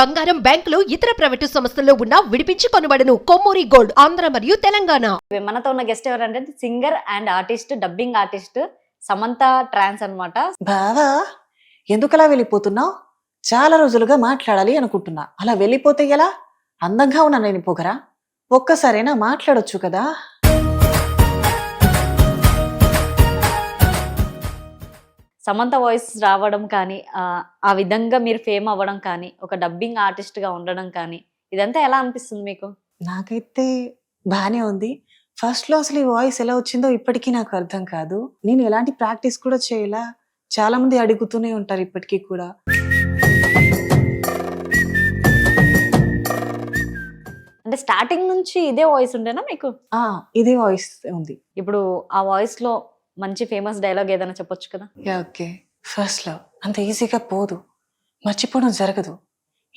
బంగారం బ్యాంకులు ఇతర ప్రైవేటు సంస్థల్లో ఉన్న విడిపించి కొనబడను. కొమ్మూరి గోల్డ్ ఆంధ్ర మరియు తెలంగాణ. మనతో ఉన్న గెస్ట్ ఎవరంటే singer and artist dubbing artist Samantha trans అన్నమాట. బావా ఎందుకలా వెళ్ళిపోతున్నావు? చాలా రోజులుగా మాట్లాడాలి అనుకుంటున్నా. అలా వెళ్ళిపోతే ఎలా? అందంగా ఉన్నా నేను పొగరా? ఒక్కసారైనా మాట్లాడొచ్చు కదా. సమంత వాయిస్ రావడం కానీ ఆ, విధంగా మీరు ఫేమ్ అవ్వడం కానీ ఒక డబ్బింగ్ ఆర్టిస్ట్గా ఉండడం కానీ ఇదంతా ఎలా అనిపిస్తుంది మీకు? నాకైతే బానే ఉంది. ఫస్ట్లో అసలు ఈ వాయిస్ ఎలా వచ్చిందో ఇప్పటికీ నాకు అర్థం కాదు. నేను ఎలాంటి ప్రాక్టీస్ కూడా చేయలా. చాలా మంది అడుగుతూనే ఉంటారు ఇప్పటికీ కూడా. అంటే స్టార్టింగ్ నుంచి ఇదే వాయిస్ ఉండేనా మీకు? ఆ ఇదే వాయిస్ ఉంది. ఇప్పుడు ఆ వాయిస్లో మంచి ఫేమస్ డైలాగ్ ఏదైనా చెప్పొచ్చు కదా? యా ఓకే ఫస్ట్ లవ్ అంత ఈజీగా పోదు. మర్చిపోవడం జరగదు.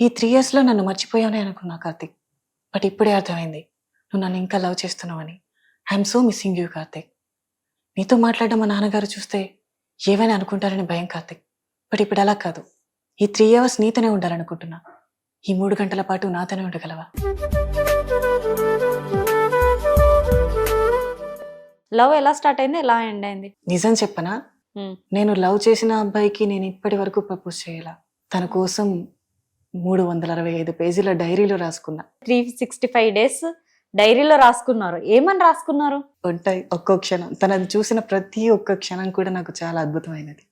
ఈ త్రీ ఇయర్స్లో నన్ను మర్చిపోయానే అనుకున్నా కార్తిక్. బట్ ఇప్పుడే అర్థమైంది. నువ్వు నన్ను ఇంకా love చేస్తున్నావని. I'm so missing you Karthik. నీతో మాట్లాడడం మా నాన్నగారు చూస్తే ఏవైనా అనుకుంటారని భయం కార్తిక్. బట్ ఇప్పుడు అలా కాదు. ఈ త్రీ అవర్స్ నీతోనే ఉండాలనుకుంటున్నా. ఈ మూడు గంటల పాటు నాతోనే ఉండగలవా? లవ్ ఎలా స్టార్ట్ అయింది ఎలా ఎండ్ అయింది? నిజం చెప్పనా? ఉమ్, నేను లవ్ చేసిన అబ్బాయికి నేను ఇప్పటి వరకు ప్రపోజ్ చేయాల. తన కోసం మూడు వందల అరవై ఐదు పేజీల డైరీలో రాసుకున్నా. త్రీ సిక్స్టీ ఫైవ్ డేస్ డైరీలో రాసుకున్నారు. ఏమని రాసుకున్నారు? ఉంటాయి ఒక్కో క్షణం. తనని చూసిన ప్రతి ఒక్క క్షణం కూడా నాకు చాలా అద్భుతమైనది.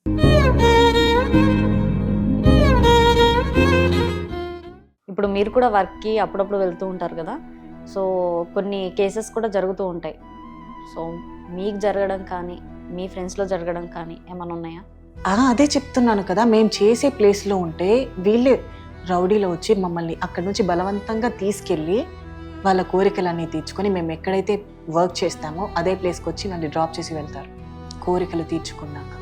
ఇప్పుడు మీరు కూడా వర్క్కి అప్పుడప్పుడు వెళ్తూ ఉంటారు కదా? సో కొన్ని కేసెస్ కూడా జరుగుతూ ఉంటాయి. సో మీకు జరగడం కానీ మీ ఫ్రెండ్స్లో జరగడం కానీ ఏమైనా ఉన్నాయా? ఆ అదే చెప్తున్నాను కదా. మేము చేసే ప్లేస్లో ఉంటే వీళ్ళే రౌడీలో వచ్చి మమ్మల్ని అక్కడి నుంచి బలవంతంగా తీసుకెళ్ళి వాళ్ళ కోరికలన్నీ తీర్చుకొని మేము ఎక్కడైతే వర్క్ చేస్తామో అదే ప్లేస్కి వచ్చి నన్ను డ్రాప్ చేసి వెళ్తారు. కోరికలు తీర్చుకున్నాక.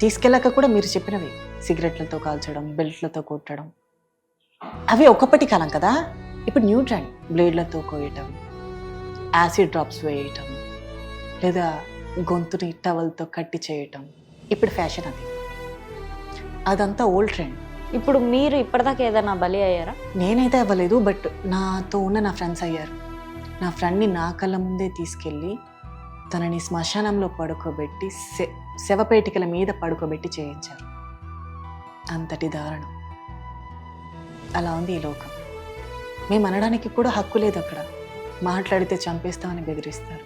తీసుకెళ్ళాక కూడా మీరు చెప్పినవి సిగరెట్లతో కాల్చడం బెల్ట్లతో కొట్టడం. అవి ఒకప్పటి కాలం కదా. ఇప్పుడు న్యూ ట్రెండ్ బ్లేడ్లతో కోయటం యాసిడ్ డ్రాప్స్ వేయటం లేదా గొంతుని టవల్తో కట్టి చేయటం. ఇప్పుడు ఫ్యాషన్ అది. అదంతా ఓల్డ్ ట్రెండ్. ఇప్పుడు మీరు ఇప్పటిదాకా ఏదైనా బలి అయ్యారా? నేనైతే అవ్వలేదు బట్ నాతో ఉన్న నా ఫ్రెండ్స్ అయ్యారు. నా ఫ్రెండ్ని నా కళ్ళ ముందే తీసుకెళ్ళి తనని శ్మశానంలో పడుకోబెట్టి శవపేటికల మీద పడుకోబెట్టి చేయించారు. అంతటి దారుణం. అలా ఉంది ఈ లోకం. మేము అనడానికి కూడా హక్కు లేదు అక్కడ. మాట్లాడితే చంపేస్తామని బెదిరిస్తారు.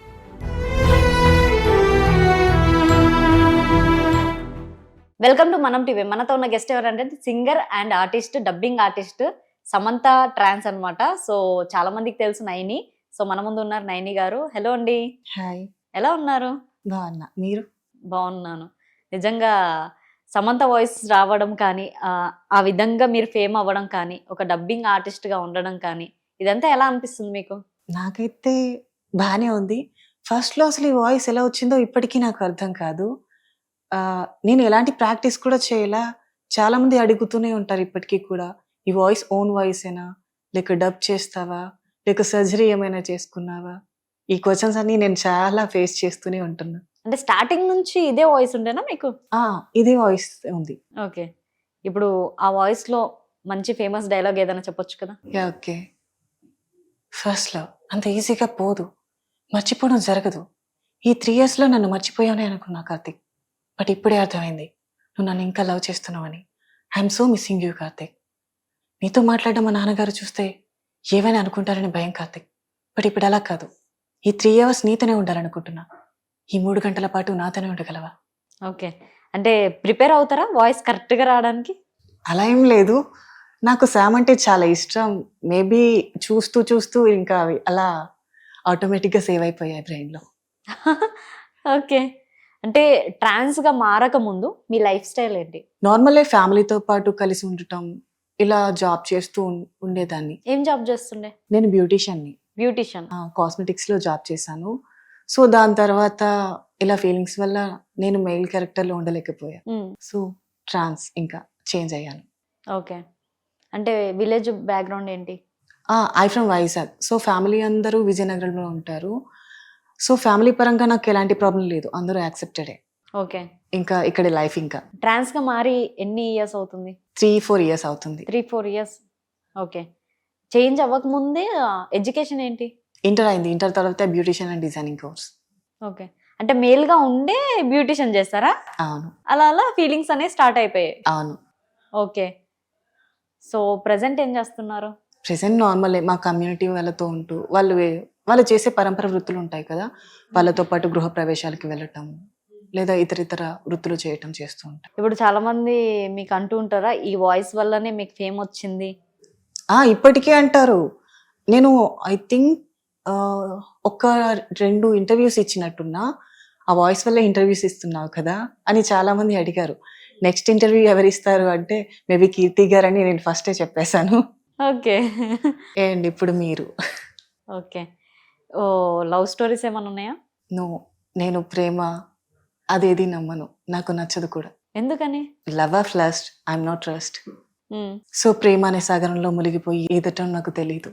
Welcome to Manam TV. మనతో ఉన్న గెస్ట్ ఎవరంటే singer and artist dubbing artist Samantha trans అన్నమాట. సో చాలా మందికి తెలుసు నైని. సో మన ముందు ఉన్నారు నైని గారు. హలో అండి. హాయ్ ఎలా ఉన్నారు? బాగున్నా. మీరు? బాగున్నాను. నిజంగా సమంత వాయిస్ రావడం కానీ ఆ, ఆ విధంగా మీరు ఫేమ్ అవ్వడం కానీ ఒక డబ్బింగ్ ఆర్టిస్ట్గా ఉండడం కానీ ఇదంతా ఎలా అనిపిస్తుంది మీకు? నాకైతే బాగానే ఉంది. ఫస్ట్లో అసలు ఈ వాయిస్ ఎలా వచ్చిందో ఇప్పటికీ నాకు అర్థం కాదు. ఆ, నేను ఎలాంటి ప్రాక్టీస్ కూడా చేయలా. చాలా మంది అడుగుతూనే ఉంటారు ఇప్పటికీ కూడా. ఈ వాయిస్ ఓన్ వాయిసేనా లేక డబ్ చేస్తావా? లేక సర్జరీ ఏమైనా చేసుకున్నావా? ఈ క్వశ్చన్స్ అన్ని నేను చాలా ఫేస్ చేస్తూనే ఉంటున్నా. అంటే స్టార్టింగ్ నుంచి ఇదే వాయిస్ ఉండేనా మీకు? ఆ, ఇదే వాయిస్ ఉంది. ఓకే. ఇప్పుడు ఆ వాయిస్లో మంచి ఫేమస్ డైలాగ్ ఏదైనా చెప్పొచ్చు కదా? ఓకే ఫస్ట్లో అంత ఈజీగా పోదు. మర్చిపోవడం జరగదు. ఈ త్రీ ఇయర్స్లో నన్ను మర్చిపోయానే అనుకున్నా కార్తిక్. బట్ ఇప్పుడే అర్థమైంది. నువ్వు నన్ను ఇంకా love చేస్తున్నావని. I'm so missing you Karthik. నీతో మాట్లాడడం మా నాన్నగారు చూస్తే ఏవైనా అనుకుంటారని భయం కార్తిక్. బట్ ఇప్పుడు అలా కాదు. ఈ త్రీ అవర్స్ నీతోనే ఉండాలనుకుంటున్నా. ఈ మూడు గంటల పాటు నాతోనే ఉండగలవా? ఓకే. అంటే ప్రిపేర్ అవుతారా? వాయిస్ కరెక్ట్గా రావడానికి? అలా ఏం లేదు. నాకు శామ్ అంటే చాలా ఇష్టం. మేబీ చూస్తూ చూస్తూ ఇంకా అవి అలా ఆటోమేటిక్గా సేవ్ అయిపోయాయి బ్రెయిన్లో ఓకే. అంటే ట్రాన్స్గా మారక ముందు మీ లైఫ్ స్టైల్ ఏంటి? నార్మల్ ఫ్యామిలీతో పాటు కలిసి ఉండటం ఇలా జాబ్ చేస్తూ ఉండేదాన్ని. ఏం జాబ్ చేస్తుండే? నేను బ్యూటీషియన్ని. బ్యూటిషియన్. కాస్మెటిక్స్లో జాబ్ చేశాను. సో దాని తర్వాత ఇలా ఫీలింగ్స్ వల్ల నేను మెయిల్ క్యారెక్టర్లో ఉండలేకపోయా. సో ట్రాన్స్ ఇంకా చేంజ్ అయ్యాను. ఓకే. అంటే విలేజ్ బ్యాక్గ్రౌండ్ ఏంటి? I from Vizag so family అందరూ విజయనగరంలో ఉంటారు. సో ఫ్యామిలీ పరంగా నాకు ఎలాంటి ప్రాబ్లం లేదు. అందరూ యాక్సెప్టెడే ఓకే ఇంకా ఇక్కడ లైఫ్ ఇంకా. ట్రాన్స్గా మారి ఎన్ని ఇయర్స్ అవుతుంది? త్రీ ఫోర్ ఇయర్స్ అవుతుంది. Three four years okay change అవ్వక ముందే ఎడ్యుకేషన్ ఏంటి? ఇంటర్ అయింది. ఇంటర్ తర్వాత beautician and designing course okay అంటే మేల్గా ఉండే బ్యూటిషియన్ చేస్తారా? అవును. అలా అలా ఫీలింగ్స్ అనేవి స్టార్ట్ అయిపోయాయి. అవును. ఓకే సో ప్రెసెంట్ ఏం చేస్తున్నారు? ప్రెసెంట్ నార్మల్ మా కమ్యూనిటీ వాళ్ళతో ఉంటూ వాళ్ళు వాళ్ళు చేసే పరంపర వృత్తులు ఉంటాయి కదా వాళ్ళతో పాటు గృహ ప్రవేశాలకి వెళ్ళటం లేదా ఇతర ఇతర వృత్తులు చేయటం చేస్తూ ఉంటాం. ఇప్పుడు చాలా మంది మీకు అంటూ ఉంటారా ఈ వాయిస్ వల్లనే మీకు ఫేమ్ వచ్చింది? ఆ ఇప్పటికీ అంటారు. నేను ఐ థింక్ ఒక రెండు ఇంటర్వ్యూస్ ఇచ్చినట్టున్నా ఆ వాయిస్ వల్ల ఇంటర్వ్యూస్ ఇస్తున్నావు కదా అని చాలా మంది అడిగారు. నెక్స్ట్ ఇంటర్వ్యూ ఎవరు ఇస్తారు అంటే మేబీ కీర్తి గారు అని నేను ఫస్టే చెప్పేశాను. ఓకే. అండ్ ఇప్పుడు మీరు. ఓకే. ఓ లవ్ స్టోరీస్ ఏమైనా ఉన్నాయా? నో నేను ప్రేమ అదేది నమ్మను నాకు నచ్చదు కూడా. ఎందుకని? Love of lost I'm not trust. So ప్రేమ అనే సాగరంలో మునిగిపోయి ఈదటం నాకు తెలియదు.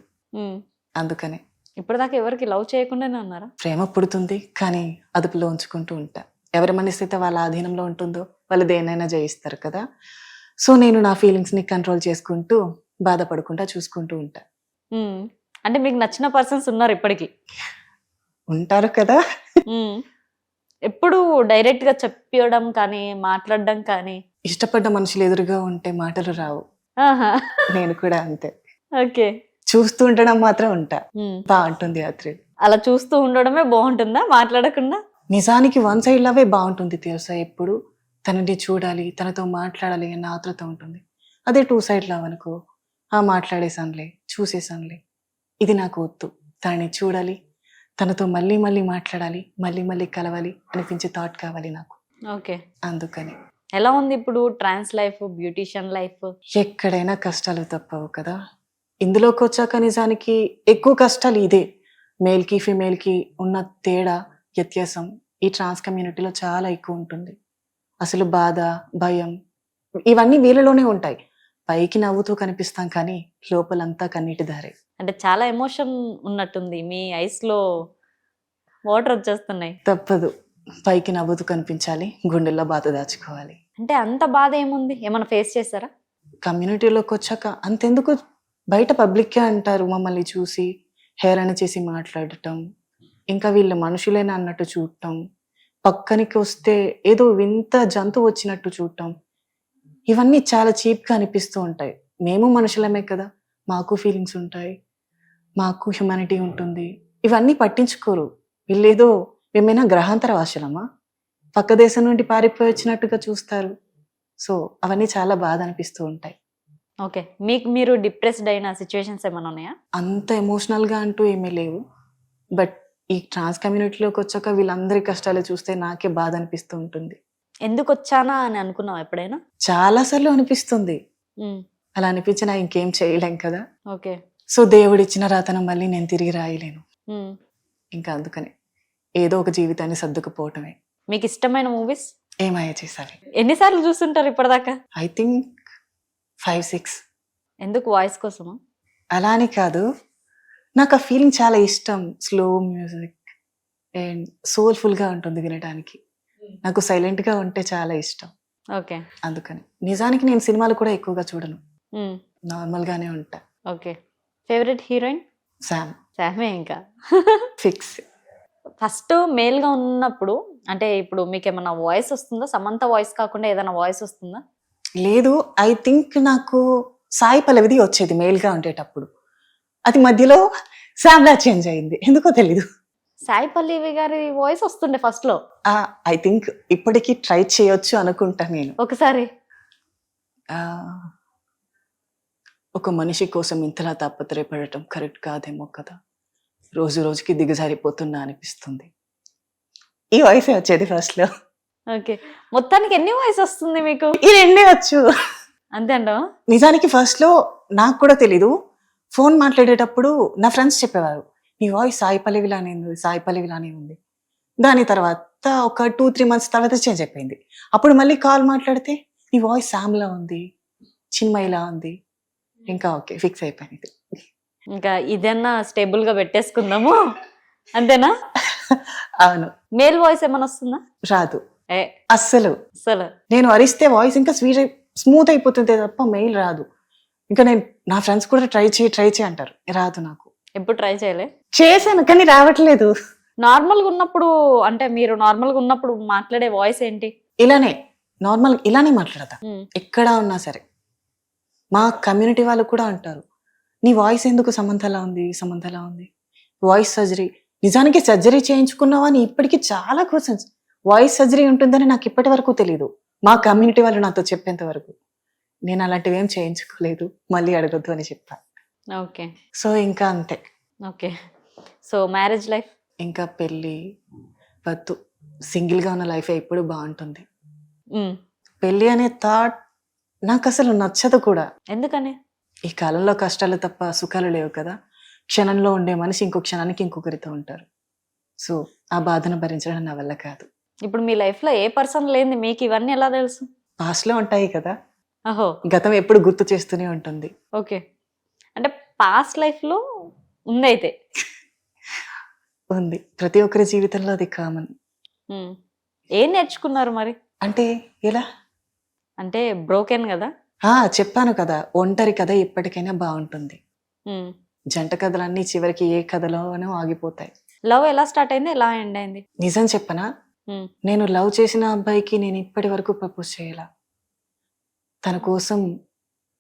అందుకనే. ఇప్పటిదాకా ఎవరికి లవ్ చేయకుండానే ఉన్నారా? ప్రేమ పుడుతుంది కానీ అదుపులో ఉంచుకుంటూ ఉంటా. ఎవరి మనసు అయితే వాళ్ళ ఆధీనంలో ఉంటుందో వాళ్ళు దేనైనా జయిస్తారు కదా. సో నేను నా ఫీలింగ్స్ని కంట్రోల్ చేసుకుంటూ బాధపడకుండా చూసుకుంటూ ఉంటా. అంటే మీకు నచ్చిన పర్సన్స్ ఉన్నారు ఇప్పటికి? ఉంటారు కదా. ఎప్పుడు డైరెక్ట్గా చెప్పడం కానీ మాట్లాడడం కానీ? ఇష్టపడ్డ మనుషులు ఎదురుగా ఉంటే మాటలు రావు. ఆహా. నేను కూడా అంతే. ఓకే. చూస్తూ ఉండడం మాత్రం ఉంటా. బాగుంటుంది ఆ thrill. అలా చూస్తూ ఉండడమే బాగుంటుందా? మాట్లాడకుండా? నిజానికి వన్ సైడ్ లవే బాగుంటుంది తెలుసా ఎప్పుడు. తనని చూడాలి తనతో మాట్లాడాలి అన్న ఆతృత ఉంటుంది. అదే టూ సైడ్ లవ్ అనుకో ఆ మాట్లాడేసానులే చూసేసానులే ఇది నాకు వద్దు తనని చూడాలి తనతో మళ్ళీ మళ్ళీ మాట్లాడాలి మళ్ళీ మళ్ళీ కలవాలి అనిపించే థాట్ కావాలి నాకు. ఓకే. అందుకని. ఎలా ఉంది ఇప్పుడు ట్రాన్స్ లైఫ్ బ్యూటిషియన్ లైఫ్ ఎక్కడైనా కష్టాలు తప్పవు కదా. ఇందులోకి వచ్చాక నిజానికి ఎక్కువ కష్టాలు ఇదే. మేల్కి ఫిమేల్కి ఉన్న తేడా వ్యత్యాసం ఈ ట్రాన్స్ కమ్యూనిటీలో చాలా ఎక్కువ ఉంటుంది. అసలు బాధ భయం ఇవన్నీ వీళ్ళలోనే ఉంటాయి. పైకి నవ్వుతూ కనిపిస్తాం కానీ లోపలంతా కన్నీటి దారే. అంటే చాలా ఎమోషన్ ఉన్నట్టుంది. మీ ఐస్లో వాటర్ వచ్చేస్తున్నాయి. తప్పదు. పైకి నవ్వుతూ కనిపించాలి గుండెల్లో బాధ దాచుకోవాలి. అంటే అంత బాధ ఏముంది? ఏమైనా ఫేస్ చేశారా? కమ్యూనిటీలోకి వచ్చాక అంతెందుకు? బయట పబ్లిక్కే అంటారు మమ్మల్ని చూసి హేళన చేసి మాట్లాడటం ఇంకా వీళ్ళు మనుషులేనా అన్నట్టు చూడటం. పక్కనికి వస్తే ఏదో వింత జంతువు వచ్చినట్టు చూడటం. ఇవన్నీ చాలా చీప్గా అనిపిస్తూ ఉంటాయి. మేము మనుషులమే కదా. మాకు ఫీలింగ్స్ ఉంటాయి. మాకు హ్యుమానిటీ ఉంటుంది. ఇవన్నీ పట్టించుకోరు. వీళ్ళేదో మేమైనా గ్రహాంతర వాసులమా పక్క దేశం నుండి పారిపోయి వచ్చినట్టుగా చూస్తారు. సో అవన్నీ చాలా బాధ అనిపిస్తూ ఉంటాయి. ఓకే. మీకు మీరు డిప్రెస్డ్ అయిన సిచ్యువేషన్స్ ఏమైనా ఉన్నాయా? అంత ఎమోషనల్గా అంటూ ఏమీ లేవు. బట్ ఈ ట్రాన్స్ కమ్యూనిటీలోకి వచ్చాక వీళ్ళందరి కష్టాలు చూస్తే నాకే బాధ అనిపిస్తూ ఉంటుంది. ఎందుకు వచ్చానా అని అనుకున్నావు ఎప్పుడైనా? చాలా సార్లు అనిపిస్తుంది. అలా అనిపించినా ఇంకేం చేయలేం కదా. ఓకే. సో దేవుడు ఇచ్చిన రాతను మళ్ళీ నేను తిరిగి రాయలేను. ఇంకా అందుకని ఏదో ఒక జీవితాన్ని సర్దుకుపోవటమే. మీకు ఇష్టమైన మూవీస్ ఏమయ్య చేసావి ఎన్నిసార్లు చూస్తుంటారు ఇప్పటిదాకా? ఐ థింక్ ఫైవ్ సిక్స్ ఎందుకు వాయిస్ కోసమా? అలా అని కాదు. నాకు ఆ ఫీలింగ్ చాలా ఇష్టం స్లో మ్యూజిక్ అండ్ సోల్ఫుల్గా ఉంటుంది వినడానికి నాకు సైలెంట్గా ఉంటే చాలా ఇష్టం. ఓకే అందుకని. నిజానికి నేను సినిమాలు కూడా ఎక్కువగా చూడను. నార్మల్గానే ఉంటా. ఓకే ఫేవరెట్ హీరోయిన్ శామ్ శామే ఇంకా. ఫిక్స్ ఫస్ట్ మేల్గా ఉన్నప్పుడు అంటే ఇప్పుడు మీకు ఏమైనా వాయిస్ వస్తుందా? సమంత వాయిస్ కాకుండా ఏదైనా వాయిస్ వస్తుందా? లేదు ఐ థింక్ నాకు సాయి పల్లవిది వచ్చేది మేల్గా ఉండేటప్పుడు. అది మధ్యలో శామ్లా చేంజ్ అయింది. ఎందుకో తెలీదు. సాయి పల్లవి గారి వాయిస్ వస్తుండే ఫస్ట్లో. ఐ థింక్ ఇప్పటికీ ట్రై చేయొచ్చు అనుకుంటా నేను. ఒకసారి. ఒక మనిషి కోసం ఇంతలా తాపత్రయపడటం కరెక్ట్ కాదేమో కదా. రోజు రోజుకి దిగజారిపోతున్నా అనిపిస్తుంది. ఈ వయసే వచ్చేది ఫస్ట్లో. ఓకే మొత్తానికి ఎన్ని వాయిస్ వస్తుంది మీకు? ఈ రెండే వచ్చు. అంతే అంట నిజానికి ఫస్ట్లో నాకు కూడా తెలీదు. ఫోన్ మాట్లాడేటప్పుడు నా ఫ్రెండ్స్ చెప్పేవారు నీ వాయిస్ సాయి పల్లవిలానే ఉంది సాయి పల్లవిలానే ఉంది. దాని తర్వాత ఒక టూ త్రీ మంత్స్ తర్వాత చేంజ్ అయిపోయింది. అప్పుడు మళ్ళీ కాల్ మాట్లాడితే నీ వాయిస్ శామ్లా ఉంది చిన్మయిలా ఉంది. ఇంకా ఓకే ఫిక్స్ అయిపోయింది. ఇంకా ఇదన్నా స్టేబుల్గా పెట్టేసుకుందాము. అంతేనా? అవును. మేల్ వాయిస్ ఏమైనా వస్తుందా? రాదు. అస్సలు. అసలు నేను అరిస్తే వాయిస్ ఇంకా స్వీట్ స్మూత్ అయిపోతుంది తప్ప మెయిల్ రాదు. ఇంకా నేను నా ఫ్రెండ్స్ కూడా ట్రై చేయి ట్రై చేయి అంటారు. రాదు నాకు. ఎప్పుడు ట్రై చేయలే? చేశాను కానీ రావట్లేదు. నార్మల్గా ఉన్నప్పుడు అంటే మీరు నార్మల్గా ఉన్నప్పుడు మాట్లాడే వాయిస్ ఏంటి? ఇలానే నార్మల్ ఇలానే మాట్లాడతా. ఎక్కడ ఉన్నా సరే. మా కమ్యూనిటీ వాళ్ళు కూడా అంటారు. నీ వాయిస్ ఎందుకు సమంతలా ఉంది సమంతలా ఉంది? వాయిస్ సర్జరీ నిజానికి సర్జరీ చేయించుకున్నావా అని ఇప్పటికీ చాలా క్వశ్చన్స్ వాయిస్ సర్జరీ ఉంటుందని నాకు ఇప్పటి వరకు తెలియదు మా కమ్యూనిటీ వాళ్ళు నాతో చెప్పేంత వరకు. నేను అలాంటివి ఏం చేయించుకోలేదు. మళ్ళీ అడగొద్దు అని చెప్పా. ఓకే. సో ఇంకా అంతే. ఓకే. So marriage life? ఇంకా పెళ్ళి వద్దు. సింగిల్గా ఉన్న లైఫ్ ఎప్పుడు బాగుంటుంది. పెళ్ళి అనే థాట్ నాకు అసలు నచ్చదు కూడా. ఎందుకని? ఈ కాలంలో కష్టాలు తప్ప సుఖాలు లేవు కదా. క్షణంలో ఉండే మనిషి ఇంకో క్షణానికి ఇంకొకరితో ఉంటారు. సో ఆ బాధను భరించడం నా వల్ల కాదు. ఇప్పుడు మీ లైఫ్లో ఏ పర్సన్ లేని మీకు ఇవన్నీ ఎలా తెలుసు? పాస్ట్లో ఉంటాయి కదా. అహో. గతం ఎప్పుడు గుర్తు చేస్తూనే ఉంటుంది. ఓకే. అంటే పాస్ట్ లైఫ్లో ఉంది అయితే ఉంది. ప్రతి ఒక్కరి జీవితంలో అది కామన్. ఏం నేర్చుకున్నారు మరి? అంటే ఎలా? అంటే బ్రోకెన్ కదా? ఆ చెప్పాను కదా. ఒంటరి కథ ఎప్పటికైనా బాగుంటుంది. జంట కథలన్నీ చివరికి ఏ కథలోనూ ఆగిపోతాయి. లవ్ ఎలా స్టార్ట్ అయింది? ఎలా ఎండ్ అయింది? నిజం చెప్పనా. నేను లవ్ చేసిన అబ్బాయికి నేను ఇప్పటి వరకు ప్రపోజ్ చేయాల. తన కోసం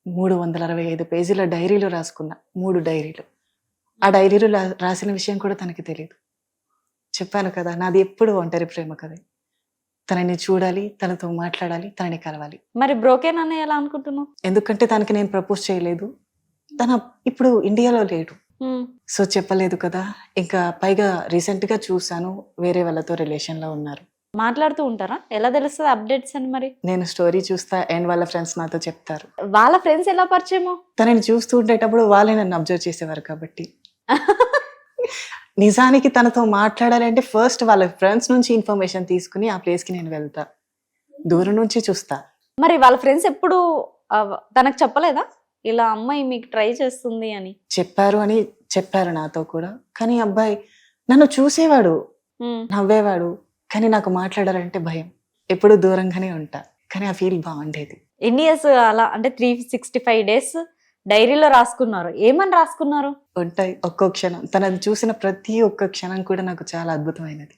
మూడు వందల అరవై ఐదు పేజీల డైరీలో రాసుకున్నా. మూడు డైరీలు. ఆ డైరీలో రాసిన విషయం కూడా తనకి తెలియదు చెప్పాను కదా నాది ఎప్పుడు ఒంటరి ప్రేమ కదే తనని చూడాలి తనతో మాట్లాడాలి తనని కలవాలి. మరి బ్రోకెన్ అని ఎలా అనుకుంటున్నావు? ఎందుకంటే తనకి నేను ప్రపోజ్ చేయలేదు. తన ఇప్పుడు ఇండియాలో లేడు. సో చెప్పలేదు కదా ఇంకా పైగా రీసెంట్గా చూసాను వేరే వాళ్ళతో రిలేషన్లో ఉన్నారు. మాట్లాడుతూ ఉంటారా? ఎలా తెలుస్తుంది అప్డేట్స్ అని మరి? నేను స్టోరీ చూస్తా అండ్ వాళ్ళ ఫ్రెండ్స్ నాతో చెప్తారు. వాళ్ళ ఫ్రెండ్స్ ఎలా పరిచయమో? తనని చూస్తూ ఉండేటప్పుడు వాళ్ళే నన్ను అబ్జర్వ్ చేసేవారు కాబట్టి. నిజానికి తనతో మాట్లాడాలి అంటే ఫస్ట్ వాళ్ళ ఫ్రెండ్స్ నుంచి ఇన్ఫర్మేషన్ తీసుకుని ఆ ప్లేస్కి నేను వెళ్తా. దూరం నుంచి చూస్తా. మరి వాళ్ళ ఫ్రెండ్స్ ఎప్పుడు తనకు చెప్పలేదా? ఇలా అమ్మాయి మీకు ట్రై చేస్తుంది అని. చెప్పారు అని చెప్పారు నాతో కూడా. కానీ అబ్బాయి నన్ను చూసేవాడు. నవ్వేవాడు. కానీ నాకు మాట్లాడాలంటే భయం. ఎప్పుడు దూరంగానే ఉంటా. కానీ ఆ ఫీల్ బాగుండేది. ఎన్ని ఇయర్స్ అలా అంటే త్రీ సిక్స్టీ ఫైవ్ డేస్ డైరీలో రాసుకున్నారు. ఏమని రాసుకున్నారు? ఉంటాయి. ఒక్కో క్షణం. తనది చూసిన ప్రతి ఒక్క క్షణం కూడా నాకు చాలా అద్భుతమైనది.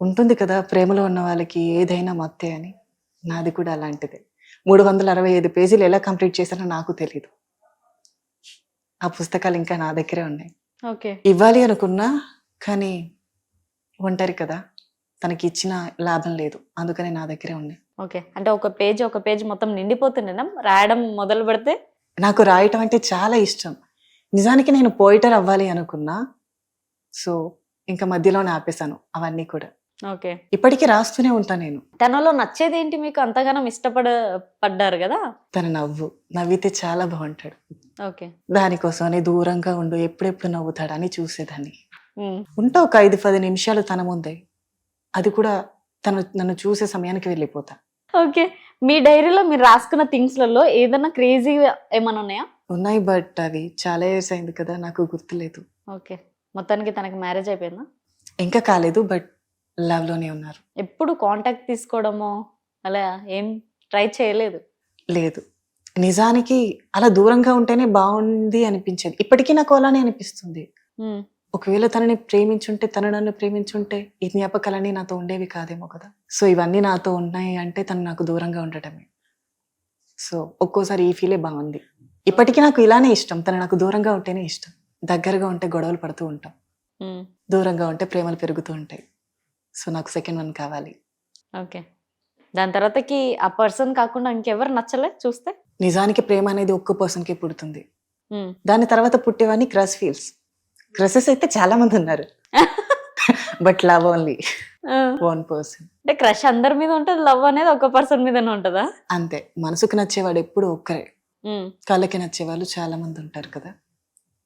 ఉంటుంది కదా ప్రేమలో ఉన్న వాళ్ళకి ఏదైనా మత్తే అని. నాది కూడా అలాంటిదే. మూడు వందల అరవై ఐదు పేజీలు ఎలా కంప్లీట్ చేశానో నాకు తెలియదు ఆ పుస్తకాలు ఇంకా నా దగ్గరే ఉన్నాయి. ఓకే. ఇవ్వాలి అనుకున్నా కానీ ఒంటరి కదా. తనకి ఇచ్చిన లాభం లేదు. అందుకని నా దగ్గరే ఉన్నాయి ఓకే. అంటే ఒక పేజ్ ఒక పేజ్ మొత్తం నిండిపోతుండేనా రాయడం మొదలు పెడితే? నాకు రాయటం అంటే చాలా ఇష్టం. నిజానికి నేను పోయిటర్ అవ్వాలి అనుకున్నా. సో ఇంకా మధ్యలోనే ఆపేశాను అవన్నీ కూడా. ఓకే. ఇప్పటికీ రాస్తూనే ఉంటాను నేను. తనలో నచ్చేది ఏంటి మీకు? అంతగానం ఇష్టపడ పడ్డారు కదా? తన నవ్వు. నవ్వితే చాలా బాగుంటాడు. ఓకే. దానికోసమని దూరంగా ఉండు ఎప్పుడెప్పుడు నవ్వుతాడని చూసేదాన్ని. ఉంటా ఒక ఐదు పది నిమిషాలు తన ముందే. అది కూడా తను నన్ను చూసే సమయానికి వెళ్ళిపోతా. ఓకే. మీ డైరీలో మీరు రాసుకున్న థింగ్స్లలో ఏదైనా క్రేజీ ఏమైనా ఉన్నాయా? ఉన్నాయి బట్ అవి చాలా ఇయర్స్ అయింది కదా నాకు గుర్తులేదు. ఓకే. మొత్తానికి తనకి మ్యారేజ్ అయిపోయిందా? ఇంకా కాలేదు బట్ లవ్లోనే ఉన్నారు. ఎప్పుడు కాంటాక్ట్ తీసుకోవడమో అలా ఏం ట్రై చేయలేదు. లేదు. నిజానికి అలా దూరంగా ఉంటేనే బాగుంది అనిపించేది. ఇప్పటికీ నాకు అలానే అనిపిస్తుంది. ఒకవేళ తనని ప్రేమించుంటే తను నన్ను ప్రేమించుంటే ఈ జ్ఞాపకాలన్నీ నాతో ఉండేవి కాదేమో కదా. సో ఇవన్నీ నాతో ఉన్నాయి అంటే తను నాకు దూరంగా ఉండటమే. సో ఒక్కోసారి ఈ ఫీలే బాగుంది. ఇప్పటికీ నాకు ఇలానే ఇష్టం. తను నాకు దూరంగా ఉంటేనే ఇష్టం. దగ్గరగా ఉంటే గొడవలు పడుతూ ఉంటాం. దూరంగా ఉంటే ప్రేమలు పెరుగుతూ ఉంటాయి. సో నాకు సెకండ్ వన్ కావాలి. ఓకే. దాని తర్వాతకి ఆ పర్సన్ కాకుండా ఇంకెవరు నచ్చలే చూస్తే? నిజానికి ప్రేమ అనేది ఒక్క పర్సన్కే పుడుతుంది. దాని తర్వాత పుట్టేవన్నీ క్రష్ ఫీల్స్ క్రషెస్ అయితే చాలా మంది ఉన్నారు. But love only. One person అంటే క్రష్ అందరి మీద ఉంటుంది లవ్ అనేది ఒక పర్సన్ మీదనే ఉంటుందా? అంతే. మనసుకు నచ్చేవాడు ఎప్పుడు ఒక్కరే. కళ్ళకి నచ్చేవాళ్ళు చాలా మంది ఉంటారు కదా.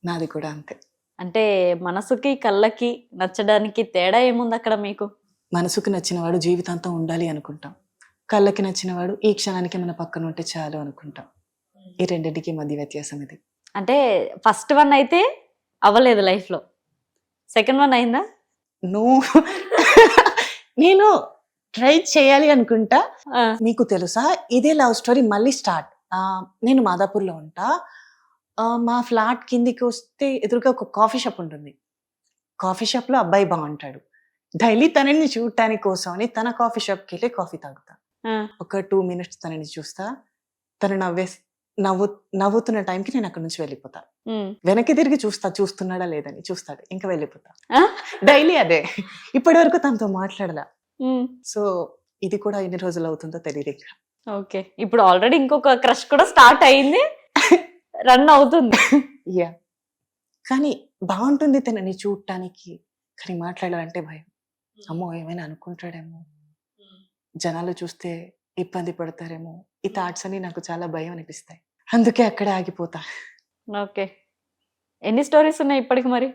నాది కూడా అంతే. అంటే మనసుకి కళ్ళకి నచ్చడానికి తేడా ఏముంది అక్కడ మీకు? మనసుకు నచ్చినవాడు జీవితాంతం ఉండాలి అనుకుంటాం. కళ్ళకి నచ్చినవాడు ఈ క్షణానికి మన పక్కన ఉంటే చాలు అనుకుంటాం. ఈ రెండింటికి మధ్య వ్యత్యాసం ఇది. అంటే ఫస్ట్ వన్ అయితే అవ్వలేదు లైఫ్లో. సెకండ్ వన్ అయిందా? నో. నేను ట్రై చేయాలి అనుకుంటా. మీకు తెలుసా? ఇదే లవ్ స్టోరీ మళ్ళీ స్టార్ట్ నేను మాదాపూర్లో ఉంటా. మా ఫ్లాట్ కిందికి వస్తే ఎదురుగా ఒక కాఫీ షాప్ ఉంటుంది. కాఫీ షాప్లో అబ్బాయి బాగుంటాడు. డైలీ తనని చూడటానికి కోసం అని తన కాఫీ షాప్కి వెళ్ళి కాఫీ తాగుతా. ఒక టూ మినిట్స్ తనని చూస్తా. తను నవ్వే నవ్వు నవ్వుతున్న టైంకి నేను అక్కడ నుంచి వెళ్ళిపోతా. ఉమ్. వెనక్కి తిరిగి చూస్తా చూస్తున్నాడా లేదని చూస్తాడు. ఇంకా వెళ్ళిపోతా? డైలీ అదే. ఇప్పటి వరకు తనతో మాట్లాడలా. సో ఇది కూడా ఎన్ని రోజులు అవుతుందో తెలియదు ఇంకా. ఓకే. ఇప్పుడు ఆల్రెడీ ఇంకొక క్రష్ కూడా స్టార్ట్ అయింది. రన్ అవుతుంది. యా కానీ బాగుంటుంది తనని చూడటానికి. కానీ మాట్లాడాలంటే భయం. అమ్మో ఏమైనా అనుకుంటాడేమో. జనాలు చూస్తే ఇబ్బంది పడతారేమో. ఈ థాట్స్ అని నాకు చాలా భయం అనిపిస్తాయి. అందుకే అక్కడే ఆగిపోతా. ఓకే. ఎన్ని స్టోరీస్ ఉన్నాయి ఇప్పటికి మరి?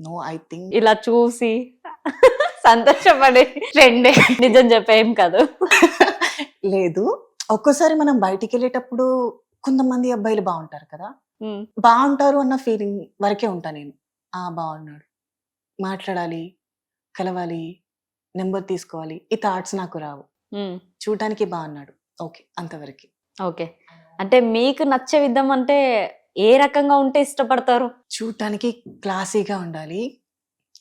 నో ఐ థింక్ ఇలా చూసి సంతోషపడే రెండే. నిజం చెప్పేం కాదు. లేదు. ఒక్కోసారి మనం బయటికి వెళ్ళేటప్పుడు కొంతమంది అబ్బాయిలు బాగుంటారు కదా. బాగుంటారు అన్న ఫీలింగ్ వరకే ఉంటా నేను. ఆ బాగున్నాడు. మాట్లాడాలి కలవాలి నెంబర్ తీసుకోవాలి. ఈ థాట్స్ నాకు రావు. చూడటానికి బాగున్నాడు. ఓకే అంతవరకు. ఓకే. అంటే మీకు నచ్చే విధం అంటే ఏ రకంగా ఉంటే ఇష్టపడతారు? చూడటానికి క్లాసీగా ఉండాలి.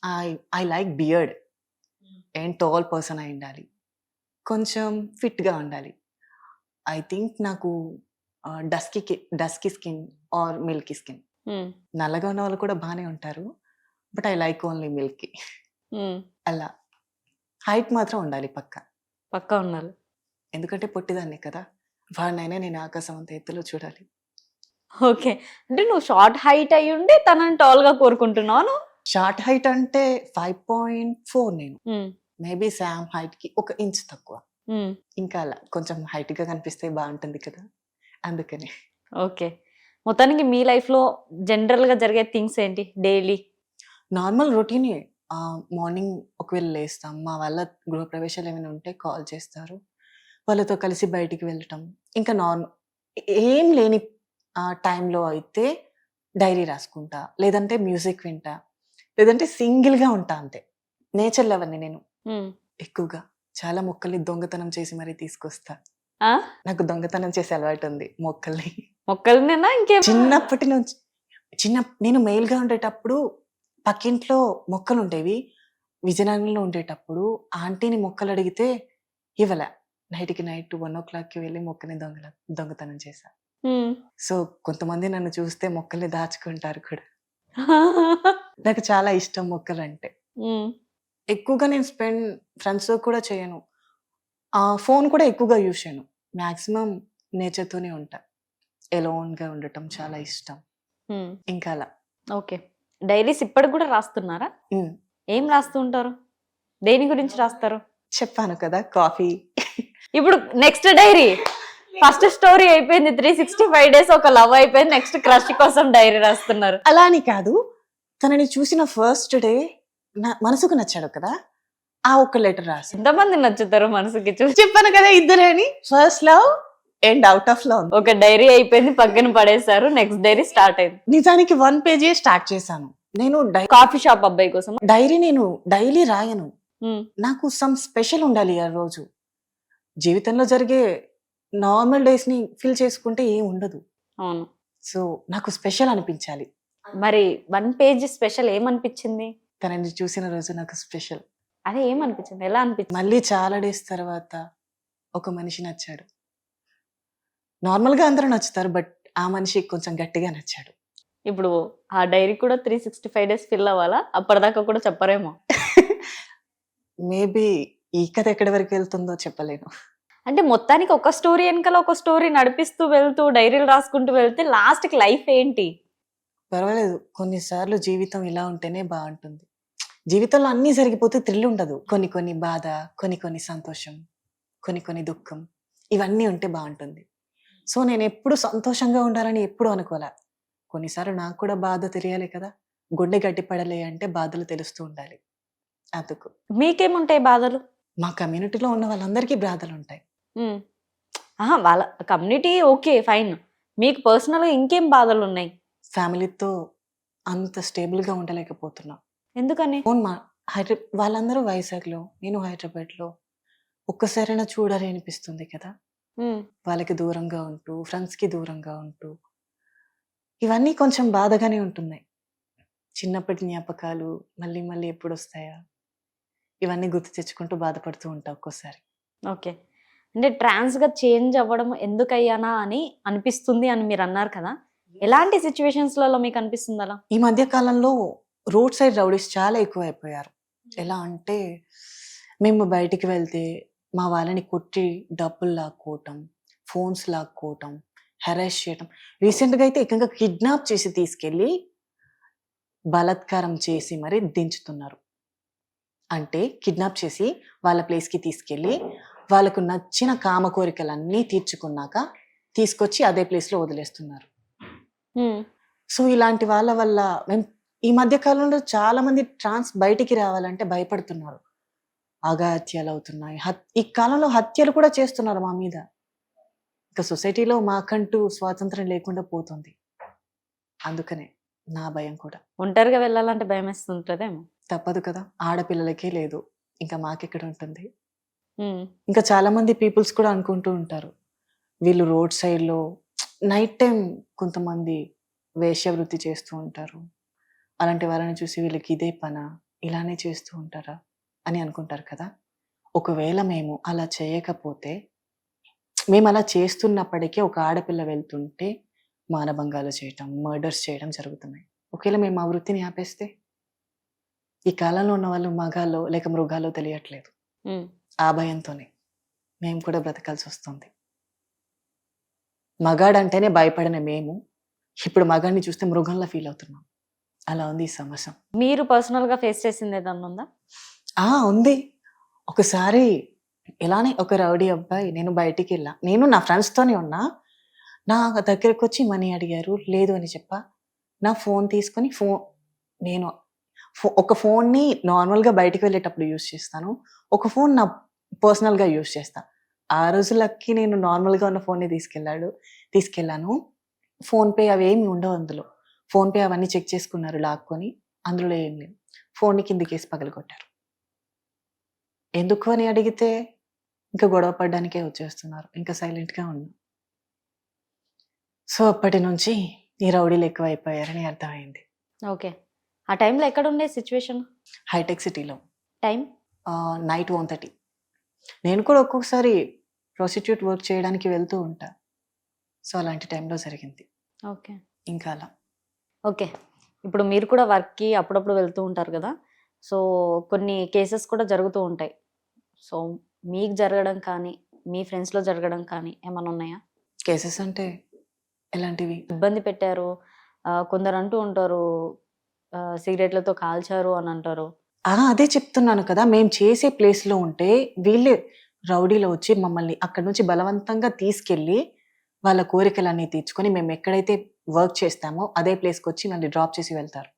I I like beard. And tall person అయి ఉండాలి. కొంచెం ఫిట్గా ఉండాలి. ఐ థింక్ నాకు dusky dusky skin or milky skin. Um. నల్లగా ఉన్న వాళ్ళు కూడా బాగానే ఉంటారు. But I like only milky. Um. అలా. హైట్ మాత్రం ఉండాలి పక్క. పక్కా ఉన్నారు ఎందుకంటే పొట్టిదాన్ని కదా. వాడినైనా నేను ఆకాశం అంత ఎత్తులో చూడాలి. ఓకే. అంటే నువ్వు షార్ట్ హైట్ అయి ఉండి తనని టాల్గా కోరుకుంటున్నావు షార్ట్ హైట్ అంటే ఫైవ్ పాయింట్ ఫోర్ నేను. మేబీ శామ్ హైట్కి ఒక ఇంచ్ తక్కువ. ఇంకా అలా కొంచెం హైట్గా కనిపిస్తే బాగుంటుంది కదా. అందుకని. ఓకే. మొత్తానికి మీ లైఫ్లో జనరల్గా జరిగే థింగ్స్ ఏంటి? డైలీ నార్మల్ రొటీన్ మార్నింగ్ ఒకవేళ లేస్తాం మా వాళ్ళ గృహప్రవేశాలు ఏమైనా ఉంటే కాల్ చేస్తారు. వాళ్ళతో కలిసి బయటికి వెళ్ళటం. ఇంకా నార్మల్ ఏం లేని ఆ టైంలో అయితే డైరీ రాసుకుంటా. లేదంటే మ్యూజిక్ వింటా. లేదంటే సింగిల్గా ఉంటా అంతే. నేచర్ లెవెల్ని నేను. ఎక్కువగా. చాలా మొక్కల్ని దొంగతనం చేసి మరీ తీసుకొస్తా. నాకు దొంగతనం చేసే అలవాటు ఉంది మొక్కల్ని. మొక్కలనేనా ఇంకేం చిన్నప్పటి నుంచి చిన్న నేను మెయిల్గా ఉండేటప్పుడు పక్కింట్లో మొక్కలు ఉండేవి విజయనగరంలో ఉండేటప్పుడు ఆంటీని మొక్కలు అడిగితే ఇవ్వలే. నైట్కి నైట్ వన్ ఓ క్లాక్కి వెళ్ళి మొక్కని దొంగల దొంగతనం చేశా. ఉమ్. సో కొంతమంది నన్ను చూస్తే మొక్కల్ని దాచుకుంటారు కూడా. నాకు చాలా ఇష్టం మొక్కలు అంటే. ఎక్కువగా నేను స్పెండ్ ఫ్రెండ్స్తో కూడా చేయను. ఆ ఫోన్ కూడా ఎక్కువగా యూజ్ చేయను. మ్యాక్సిమం నేచర్తోనే ఉంటా. ఎలోన్గా ఉండటం చాలా ఇష్టం. ఇంకా అలా. ఓకే. డైరీస్ ఇప్పటికి కూడా రాస్తున్నారా. ఏం రాస్తూ ఉంటారు? దేని గురించి రాస్తారు? చెప్పాను కదా కాఫీ ఇప్పుడు నెక్స్ట్ డైరీ ఫస్ట్ స్టోరీ అయిపోయింది త్రీ సిక్స్టీ ఫైవ్ డేస్ ఒక లవ్ అయిపోయింది నెక్స్ట్ క్రష్ కోసం డైరీ రాస్తున్నారు. అలా అని కాదు తనని చూసిన ఫస్ట్ డే నా మనసుకు నచ్చాడు కదా ఆ ఒక్క లెటర్ రాసి. ఎంతమంది నచ్చుతారు మనసుకి చూసి చెప్పాను కదా ఇద్దరే అని. First love and out of love ఒక డైరీ అయిపోయింది పక్కన పడేశారు నెక్స్ట్ డైరీ స్టార్ట్ అయింది. నిజానికి వన్ పేజీ స్టార్ట్ చేశాను. నేను కాఫీ షాప్ అబ్బాయి కోసం. డైరీ నేను డైలీ రాయను. నాకు సమ్ స్పెషల్ ఉండాలి ఆ రోజు. జీవితంలో జరిగే నార్మల్ డేస్ని ఫిల్ చేసుకుంటే ఏం ఉండదు. అవును. సో నాకు స్పెషల్ అనిపించాలి. మరి వన్ పేజ్ స్పెషల్ ఏమనిపించింది? తనని చూసిన రోజు నాకు స్పెషల్. అదే ఏమనిపించింది? ఎలా అనిపించింది? మళ్ళీ చాలా డేస్ తర్వాత ఒక మనిషి నచ్చాడు. నార్మల్గా అందరూ నచ్చుతారు బట్ ఆ మనిషి కొంచెం గట్టిగా నచ్చాడు. ఇప్పుడు ఆ డైరీ కూడా three sixty five days fill అవ్వాలా? అప్పటిదాకా కూడా చెప్పరేమో. మేబీ ఈ కథ ఎక్కడి వరకు వెళ్తుందో చెప్పలేను. అంటే మొత్తానికి ఒక స్టోరీ వెనకాల ఒక స్టోరీ నడిపిస్తూ వెళ్తూ డైరీలు రాసుకుంటూ వెళ్తే లాస్ట్కి లైఫ్ ఏంటి? పర్వాలేదు. కొన్నిసార్లు జీవితం ఇలా ఉంటేనే బాగుంటుంది. జీవితంలో అన్నీ జరిగిపోతే థ్రిల్ ఉండదు. కొన్ని కొన్ని బాధ కొన్ని కొన్ని సంతోషం కొన్ని కొన్ని దుఃఖం ఇవన్నీ ఉంటే బాగుంటుంది. సో నేను ఎప్పుడు సంతోషంగా ఉండాలని ఎప్పుడు అనుకోలే. కొన్నిసార్లు నాకు కూడా బాధ తెలియాలి కదా. గుండె గట్టిపడలే అంటే బాధలు తెలుస్తూ ఉండాలి. అందుకు మీకేముంటాయి బాధలు? మా కమ్యూనిటీలో ఉన్న వాళ్ళందరికీ బాధలు ఉంటాయి వాళ్ళ కమ్యూనిటీ ఓకే ఫైన్. మీకు పర్సనల్గా ఇంకేం బాధలు ఉన్నాయి ఫ్యామిలీతో అంత స్టేబుల్గా ఉండలేకపోతున్నా. ఎందుకని? ఫోన్ మా హైదరా వాళ్ళందరూ వైజాగ్లో నేను హైదరాబాద్లో ఒక్కసారైనా చూడాలి అనిపిస్తుంది కదా. వాళ్ళకి దూరంగా ఉంటూ ఫ్రెండ్స్కి దూరంగా ఉంటూ. ఇవన్నీ కొంచెం బాధగానే ఉంటున్నాయి. చిన్నప్పటి జ్ఞాపకాలు మళ్ళీ మళ్ళీ ఎప్పుడు వస్తాయా ఇవన్నీ గుర్తు తెచ్చుకుంటూ బాధపడుతూ ఉంటా ఒక్కోసారి. ఓకే. అంటే ట్రాన్స్గా చేంజ్ అవ్వడం ఎందుకు అయ్యానా అని అనిపిస్తుంది అని మీరు అన్నారు కదా. ఎలాంటి సిచ్యువేషన్స్లలో మీకు అనిపిస్తుంది అలా? ఈ మధ్య కాలంలో రోడ్ సైడ్ రౌడీస్ చాలా ఎక్కువ అయిపోయారు ఎలా అంటే మేము బయటికి వెళ్తే మా వాళ్ళని కొట్టి డబ్బులు లాక్కోవటం ఫోన్స్ లాక్కోవటం హెరాస్ చేయటం. రీసెంట్గా అయితే ఏకంగా కిడ్నాప్ చేసి తీసుకెళ్ళి బలాత్కారం చేసి మరి దించుతున్నారు. అంటే కిడ్నాప్ చేసి వాళ్ళ ప్లేస్కి తీసుకెళ్ళి వాళ్ళకు నచ్చిన కామ కోరికలన్నీ తీర్చుకున్నాక తీసుకొచ్చి అదే ప్లేస్లో వదిలేస్తున్నారు. సో ఇలాంటి వాళ్ళ వల్ల మేము ఈ మధ్య కాలంలో చాలా మంది ట్రాన్స్ బయటికి రావాలంటే భయపడుతున్నారు. అఘాత్యాలు అవుతున్నాయి. ఈ కాలంలో హత్యలు కూడా చేస్తున్నారు మా మీద. ఇక సొసైటీలో మాకంటూ స్వాతంత్రం లేకుండా పోతుంది. అందుకనే. నా భయం కూడా. ఒంటరిగా వెళ్ళాలంటే భయం వేస్తుంటదేమో తప్పదు కదా. ఆడపిల్లలకే లేదు. ఇంకా మాకెక్కడ ఉంటుంది. ఇంకా చాలా మంది పీపుల్స్ కూడా అనుకుంటూ ఉంటారు. వీళ్ళు రోడ్ సైడ్లో నైట్ టైం కొంతమంది వేశ్యవృత్తి చేస్తూ ఉంటారు. అలాంటి వాళ్ళని చూసి వీళ్ళకి ఇదే పన? ఇలానే చేస్తూ ఉంటారా? అని అనుకుంటారు కదా. ఒకవేళ మేము అలా చేయకపోతే మేము అలా చేస్తున్నప్పటికీ ఒక ఆడపిల్ల వెళ్తుంటే మానభంగాలు చేయటం మర్డర్స్ చేయడం జరుగుతున్నాయి. ఒకవేళ మేము ఆ వృత్తిని ఆపేస్తే ఈ కాలంలో ఉన్న వాళ్ళు మగాలో లేక మృగాలో తెలియట్లేదు. ఆ భయంతోనే మేము కూడా బ్రతకాల్సి వస్తుంది. మగాడంటేనే భయపడిన మేము ఇప్పుడు మగాడిని చూస్తే మృగంలా ఫీల్ అవుతున్నాం. అలా ఉంది ఈ సమస్య మీరు పర్సనల్గా ఫేస్ చేసింది ఏదన్నా ఉందా? ఆ ఉంది. ఒకసారి ఇలానే ఒక రౌడీ అబ్బాయి నేను బయటికి వెళ్ళా. నేను నా ఫ్రెండ్స్తోనే ఉన్నా. నా దగ్గరకు వచ్చి మనీ అడిగారు లేదు అని చెప్ప. నా ఫోన్ తీసుకొని ఫోన్ నేను ఫో- ఒక ఫోన్ని నార్మల్గా బయటికి వెళ్ళేటప్పుడు యూస్ చేస్తాను. ఒక ఫోన్ నా పర్సనల్గా యూస్ చేస్తాను ఆ రోజులకి నేను నార్మల్గా ఉన్న ఫోన్ని తీసుకెళ్ళాడు తీసుకెళ్ళాను. ఫోన్పే అవి ఏమి ఉండవు అందులో. ఫోన్పే అవన్నీ చెక్ చేసుకున్నారు లాక్కొని అందులో ఏం లేదు. ఫోన్ని కిందికేసి పగలగొట్టారు ఎందుకు అని అడిగితే ఇంకా గొడవ పడడానికే వచ్చేస్తున్నారు. ఇంకా సైలెంట్గా ఉన్నా. సో అప్పటి నుంచి ఈ రౌడీలు ఎక్కువ అయిపోయారని అర్థమైంది. ఓకే. ఆ టైంలో ఎక్కడ ఉండే సిచ్యువేషన్? హైటెక్ సిటీలో. టైం? Night one thirty. నేను కూడా ఒక్కొక్కసారి ప్రాస్టిట్యూట్ వర్క్ చేయడానికి వెళ్తూ ఉంటా. సో అలాంటి టైంలో జరిగింది. ఓకే. ఇంకా అలా. ఓకే. ఇప్పుడు మీరు కూడా వర్క్కి అప్పుడప్పుడు వెళ్తూ ఉంటారు కదా? సో కొన్ని కేసెస్ కూడా జరుగుతూ ఉంటాయి. సో మీకు జరగడం కానీ మీ ఫ్రెండ్స్లో జరగడం కానీ ఏమైనా ఉన్నాయా? కేసెస్ అంటే ఎలాంటివి? ఇబ్బంది పెట్టారు. కొందరు అంటూ ఉంటారు సిగరెట్లతో కాల్చారు అని అంటారు. ఆ, అదే చెప్తున్నాను కదా మేము చేసే ప్లేస్లో ఉంటే వీళ్ళే రౌడీలో వచ్చి మమ్మల్ని అక్కడి నుంచి బలవంతంగా తీసుకెళ్ళి వాళ్ళ కోరికలన్నీ తీర్చుకొని మేము ఎక్కడైతే వర్క్ చేస్తామో అదే ప్లేస్కి వచ్చి మళ్ళీ డ్రాప్ చేసి వెళ్తారు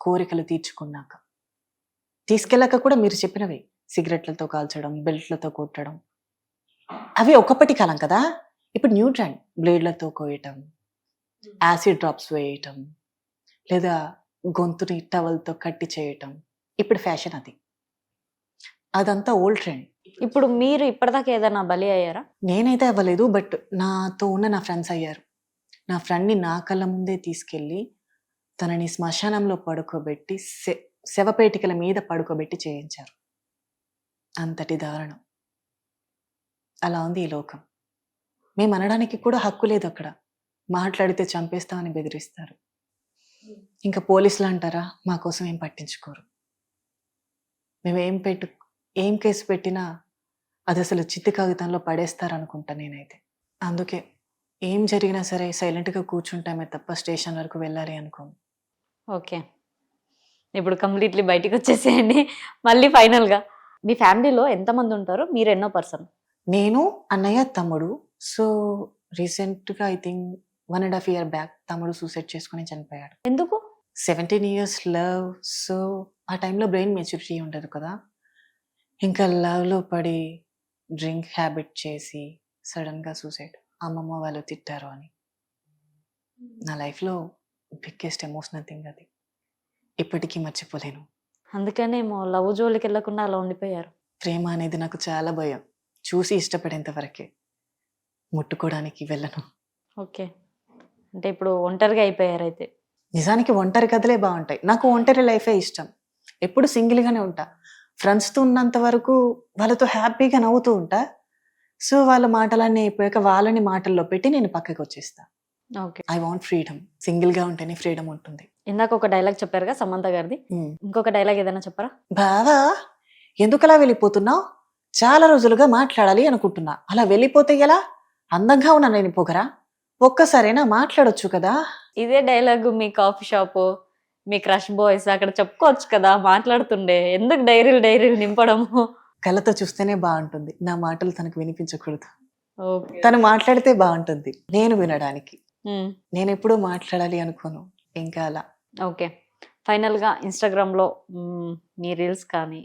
కోరికలు తీర్చుకున్నాక. తీసుకెళ్ళాక కూడా మీరు చెప్పినవి సిగరెట్లతో కాల్చడం బెల్ట్లతో కొట్టడం. అవి ఒకప్పటి కాలం కదా ఇప్పుడు న్యూ ట్రెండ్ బ్లేడ్లతో కోయటం యాసిడ్ డ్రాప్స్ వేయటం లేదా గొంతుని టవల్తో కట్టి చేయటం. ఇప్పుడు ఫ్యాషన్ అది. అదంతా ఓల్డ్ ట్రెండ్. ఇప్పుడు మీరు ఇప్పటిదాకా ఏదైనా బలి అయ్యారా? నేనైతే అవ్వలేదు బట్ నాతో ఉన్న నా ఫ్రెండ్స్ అయ్యారు. నా ఫ్రెండ్ని నా కళ్ళ ముందే తీసుకెళ్ళి తనని శ్మశానంలో పడుకోబెట్టి శవపేటికల మీద పడుకోబెట్టి చేయించారు. అంతటి దారుణం. అలా ఉంది ఈ లోకం. మేము అనడానికి కూడా హక్కు లేదు అక్కడ. మాట్లాడితే చంపేస్తామని బెదిరిస్తారు. ఇంకా పోలీసులు అంటారా మా కోసం ఏం పట్టించుకోరు. మేము ఏం పెట్టు ఏం కేసు పెట్టినా అది అసలు చిత్తి కాగితంలో పడేస్తారనుకుంటా నేనైతే. అందుకే ఏం జరిగినా సరే సైలెంట్గా కూర్చుంటామే తప్ప స్టేషన్ వరకు వెళ్ళాలి అనుకో ఓకే. ఇప్పుడు కంప్లీట్లీ బయటికి వచ్చేసేయండి. మళ్ళీ ఫైనల్గా. మీ ఫ్యామిలీలో ఎంతమంది ఉంటారు? మీరు ఎన్నో పర్సన్? నేను అన్నయ్య తమ్ముడు. సో రీసెంట్గా I think one and half year back తమ్ముడు సూసైడ్ చేసుకుని చనిపోయాడు. ఎందుకు? సెవెంటీన్ ఇయర్స్ లవ్ సో ఆ టైంలో బ్రెయిన్ మెచ్యూరిటీ ఉండదు కదా. ఇంకా లవ్లో పడి డ్రింక్ హ్యాబిట్ చేసి సడన్గా సూసైడ్ అమ్మమ్మ వాళ్ళు తిట్టారు అని. నా లైఫ్లో బిగ్గెస్ట్ ఎమోషనల్ థింగ్ అది. ఇప్పటికీ మర్చిపోలేను. అందుకనేమో లవ్ జోలికి వెళ్ళకుండా అలా ఉండిపోయారు. ప్రేమ అనేది నాకు చాలా భయం. చూసి ఇష్టపడేంత వరకే. ముట్టుకోవడానికి వెళ్ళను. ఓకే. అంటే ఇప్పుడు ఒంటరిగా అయిపోయారు అయితే. నిజానికి ఒంటరి కథలే బాగుంటాయి. నాకు ఒంటరి లైఫే ఇష్టం. ఎప్పుడు సింగిల్గానే ఉంటా. ఫ్రెండ్స్తో ఉన్నంత వరకు వాళ్ళతో హ్యాపీగా నవ్వుతూ ఉంటా. సో వాళ్ళ మాటలన్నీ అయిపోయాక వాళ్ళని మాటల్లో పెట్టి నేను పక్కకి వచ్చేస్తా ఓకే. I want freedom. సింగిల్గా ఉంటేనే ఫ్రీడమ్ ఉంటుంది. ఇందాక ఒక డైలాగ్ చెప్పారుగా సమంత గారిది. ఇంకొక డైలాగ్ ఏదైనా చెప్పరా? బావా ఎందుకలా వెళ్ళిపోతున్నావు? చాలా రోజులుగా మాట్లాడాలి అనుకుంటున్నా. అలా వెళ్ళిపోతే ఎలా? అందంగా ఉన్నా నేను పొగరా? ఒక్కసారైనా మాట్లాడొచ్చు కదా? ఇదే డైలాగ్ మీ కాఫీ షాప్ మీ క్రష్ బాయ్స్ అక్కడ చెప్పుకోవచ్చు కదా మాట్లాడుతుండే. ఎందుకు డైరీలు డైరీలు నింపడము? కళ్ళతో చూస్తేనే బాగుంటుంది. నా మాటలు తనకు వినిపించకూడదు. ఓకే. తను మాట్లాడితే బాగుంటుంది. నేను వినడానికి. నేను ఎప్పుడూ మాట్లాడాలి అనుకోను. ఇంకా అలా. ఓకే. ఫైనల్గా ఇన్స్టాగ్రామ్లో మ్మ్, మీ రీల్స్ కానీ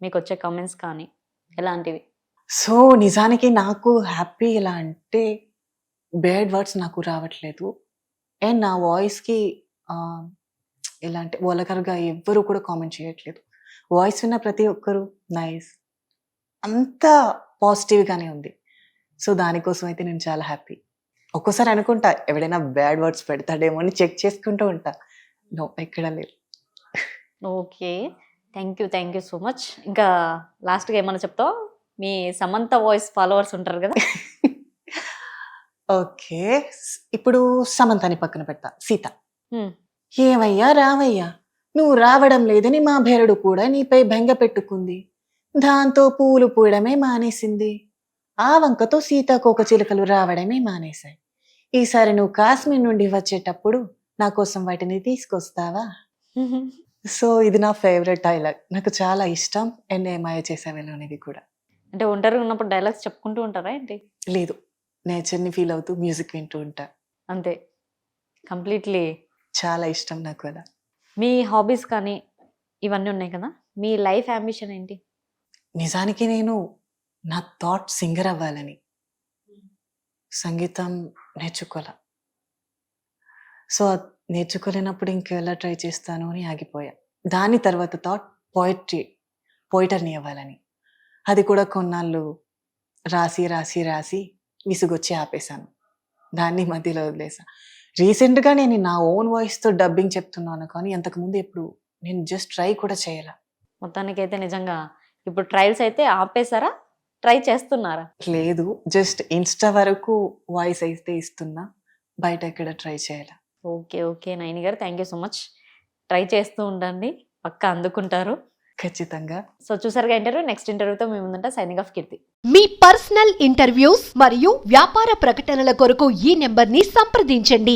మీకు వచ్చే కామెంట్స్ కానీ ఎలాంటివి? సో నిజానికి నాకు హ్యాపీ ఎలా అంటే బ్యాడ్ వర్డ్స్ నాకు రావట్లేదు. అండ్ నా వాయిస్కి ఎలా అంటే వలకర్గా ఎవ్వరూ కూడా కామెంట్ చేయట్లేదు. వాయిస్ విన్న ప్రతి ఒక్కరు నైస్. అంతా పాజిటివ్గానే ఉంది. సో దానికోసం అయితే నేను చాలా హ్యాపీ. ఒక్కోసారి అనుకుంటా ఎవడైనా బ్యాడ్ వర్డ్స్ పెడతాడేమో అని చెక్ చేసుకుంటూ ఉంటా. నో ఎక్కడ లేదు. Okay. Thank you thank you so much. ఇంకా లాస్ట్గా ఏమైనా చెప్తావు? మీ సమంత వాయిస్ ఫాలోవర్స్ ఉంటారు కదా. ఓకే. ఇప్పుడు సమంతాని పక్కన పెడతా. సీత. ఏమయ్యా రావయ్యా? నువ్వు రావడం లేదని మా భేరుడు కూడా నీపై బెంగ పెట్టుకుంది. దాంతో పూలు పూయడమే మానేసింది. ఆ వంకతో సీతాకోక చిలుకలు రావడమే మానేశాయి. ఈసారి నువ్వు కాశ్మీర్ నుండి వచ్చేటప్పుడు నా కోసం వాటిని తీసుకొస్తావా? సో ఇది నా ఫేవరెట్ డైలాగ్. నాకు చాలా ఇష్టం. అండ్ ఏమాయ చేసావేలో అనేది కూడా. అంటే ఒంటరిగా ఉన్నప్పుడు డైలాగ్స్ చెప్పుకుంటూ ఉంటారా ఏంటి? లేదు. నేచర్ని ఫీల్ అవుతూ మ్యూజిక్ వింటూ ఉంటా. అంతే. కంప్లీట్లీ చాలా ఇష్టం నాకు అలా. మీ హాబీస్ కానీ ఇవన్నీ ఉన్నాయి కదా? మీ లైఫ్ అంబిషన్ ఏంటి? నిజానికి నేను నా థాట్ సింగర్ అవ్వాలని. సంగీతం నేర్చుకోలే సో నేర్చుకోలేనప్పుడు ఇంకెలా ట్రై చేస్తాను అని ఆగిపోయా. దాని తర్వాత థాట్ పోయిట్రీ పోయిటర్ని అవ్వాలని. అది కూడా కొన్నాళ్ళు రాసి రాసి రాసి విసుగొచ్చి ఆపేశాను. దాన్ని మధ్యలో వదిలేసా. రీసెంట్గా నేను నా ఓన్ వాయిస్తో డబ్బింగ్ చెప్తున్నాను కానీ అంతకుముందు ఎప్పుడు నేను జస్ట్ ట్రై కూడా చేయాల. మొత్తానికి అయితే నిజంగా ఇప్పుడు ట్రయల్స్ అయితే ఆపేశారా? ట్రై చేస్తున్నారా? లేదు. జస్ట్ ఇన్స్టా వరకు వాయిస్ అయితే ఇస్తున్నా. బయట ఎక్కడ ట్రై చేయాల. Okay okay. నైని గారు thank you so much. Try చేస్తూ ఉండండి. పక్కా అందుకుంటారు. ఖచ్చితంగా. సో చూసారుగా ఇంటర్వ్యూ నెక్స్ట్ ఇంటర్వ్యూతో మేము ముందంటే సైనింగ్ ఆఫ్ కీర్తి. మీ పర్సనల్ ఇంటర్వ్యూస్ మరియు వ్యాపార ప్రకటనల కొరకు ఈ నెంబర్ని సంప్రదించండి.